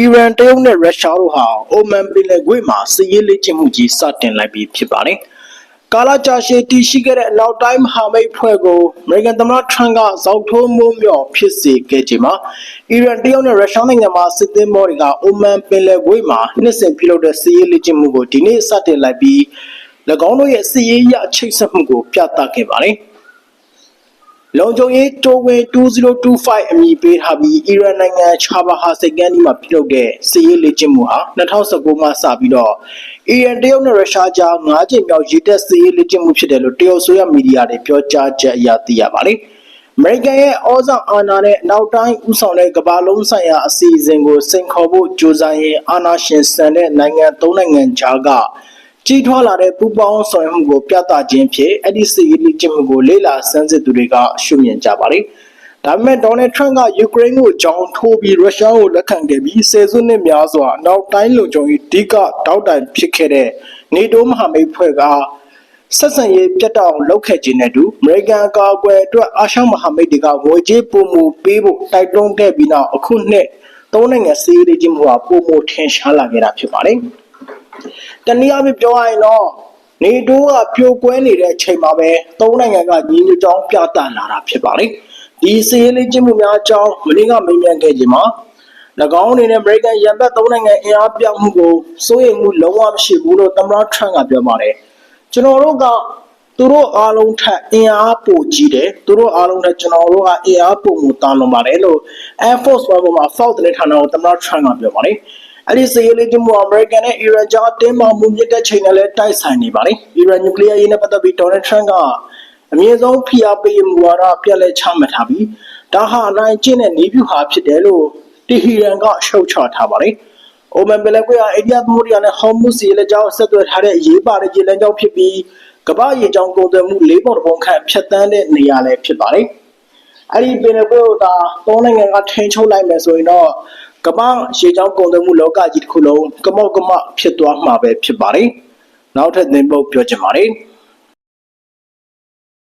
အီရန်တရုတ်နဲ့ရုရှားတို့ဟာအိုမန်ပင်လယ်ကွေ့မှာစစ်ရေးလေ့ကျင့်မှုကြီးစတင်လိုက်ပြီးဖြစ်ပါတယ်။ကာလာကြာရှည်တည်ရှိခဲ့တဲ့အနောက်တိုင်းမဟာမိတ်ဖွဲ့ကိုအမေရိကန်သမ္မတထရန့်ကဇောက်ထိုးမိုးမြော့ဖြစ်စေခဲ့ချိန်မှာအီရန်တရုတ်နဲ့ရုရှားနိုင်ငံမှာစစ်သည်မောတွေကအိုမန်ပင်လယ်ကွေ့မှာနှစ်စဉ်ပြုလုပ်တဲ့စစ်ရေးလေ့ကျင့်မှုကိုဒီနေ့စတင်လိုက်ပြီး၎င်းတို့ရဲ့စစ်ရေးရချိတ်ဆက်မှုကိုပြသခဲ့ပါတယ်။ လုံခြုံရေးတိုးဝင်2025အမည်ပေးထားပြီးအီရန်နိုင်ငံချာဘာဟာစိတ်ကမ်းဒီမှာပြုလုပ်တဲ့စစ်ရေးလေ့ကျင့်မှုဟာ2019မှာစပြီးတော့အီရန်တရုတ်နဲ့ရုရှားကြား၅ကြိမ်မြောက်ရည်တက်စစ်ရေးလေ့ကျင့်မှုဖြစ်တယ်လို့တရုတ်ဆိုရမီဒီယာတွေပြောကြားချက်အရသိရပါတယ်။အမေရိကန်ရဲ့ဩဇာအာဏာနဲ့နောက်တိုင်းဥဆောင်တဲ့ကမ္ဘာလုံးဆိုင်ရာအစီအစဉ်ကိုစိန်ခေါ်ဖို့ကြိုးစားရင်အာဏာရှင်ဆန်တဲ့နိုင်ငံ၃နိုင်ငံကြားက ကြီးထွားလာတဲ့ပူပေါင်းဆောင်ရွက်မှုကိုပြသခြင်းဖြင့်အဲ့ဒီစစ်ရေးလေ့ကျင့်မှုကိုလေးလာစမ်းစစ်သူတွေကရှုမြင်ကြပါတယ်။ဒါပေမဲ့ဒေါ်နယ်ထရန့်ကယူကရိန်းကိုကြောင်ထိုးပြီးရုရှားကိုလက်ခံခဲ့ပြီးဆယ်စုနှစ်များစွာနောက်တိုင်းလုံခြုံရေးအဓိကတောက်တိုင်ဖြစ်ခဲ့တဲ့နေတိုးမဟာမိတ်ဖွဲ့ကဆက်ဆံရေးပြတ်တောက်အောင်လုပ်ခဲ့ခြင်းနဲ့တူအမေရိကန်အကာအကွယ်အတွက်အာရှမဟာမိတ်တွေကငွေကြေးပုံမှုပေးဖို့တိုက်တွန်းခဲ့ပြီးနောက်အခုနှစ်သုံးနိုင်ငံစီးရီးချင်းမှုဟာပုံမှုထင်ရှားလာခဲ့တာဖြစ်ပါတယ်။ တနည်းအားဖြင့်ပြောရရင်တော့နေတိုးကပြိုကွဲနေတဲ့အချိန်မှာပဲသုံးနိုင်ငံကညီညွတ်ကြောင်းပြသလာတာဖြစ်ပါတယ်။ဒီစီးရီးလေးချင်းမှုများအကြောင်းမင်းကမေးမြန်းခဲ့ခြင်းမှာ၎င်းအနေနဲ့အမေရိကန်ရန်ဘက်သုံးနိုင်ငံအင်အားပြမှုကိုစိုးရိမ်မှုလုံးဝမရှိဘူးလို့သမ္မတထရန့်ကပြောပါတယ်။ကျွန်တော်တို့ကသူတို့အားလုံးထက်အင်အားပိုကြီးတယ်သူတို့အားလုံးထက်ကျွန်တော်တို့ကအင်အားပိုမှုတာလွန်ပါတယ်လို့ Air Force One ပေါ်မှာ Fox တဲ့ဌာနကိုသမ္မတထရန့်ကပြောပါတယ်။ အဲ့ဒီစီးရီးချင်းမှုအမေရိကန်နဲ့အီရန်ကြားတင်းမာမှုမြင့်တဲ့ချိန်နဲ့လည်းတိုက်ဆိုင်နေပါတယ်။အီရန်နျူကလ িয়ার ရေးနဲ့ပတ်သက်ပြီးဒေါ်နယ်ထရန့်ကအမြင့်ဆုံးဖိအားပေးမှုဝါဒပြက်လက်ချမှတ်ထားပြီးဒါဟာအနိုင်ကျင့်တဲ့နေပြူဟာဖြစ်တယ်လို့တီဟီရန်ကရှုတ်ချထားပါတယ်။အိုမန်ဘယ်လက်ကွေးဟာအိန္ဒိယသမုဒ္ဒရာနဲ့ဟော်မုစီလက်ကြောင်းဆက်သွယ်ထားတဲ့အရေးပါတဲ့ရေလမ်းကြောင်းဖြစ်ပြီးကမ္ဘာရေကြောင်းကုန်သွယ်မှုလေးပေါ်တစ်ပုံခန့်ဖြတ်တန်းတဲ့နေရာလည်းဖြစ်ပါတယ်။ အဲ့ဒီပင်လယ်ကွေးကိုသာသုံးနိုင်ငံကထိန်းချုပ်လိုက်မယ်ဆိုရင်တော့ကမ္ဘာရေကြောင်းကုန်သွယ်မှုလောကကြီးတစ်ခုလုံးကမောက်ကမဖြစ်သွားမှာပဲဖြစ်ပါတယ်။နောက်ထပ်သင်ပုတ်ပြောချင်ပါတယ်။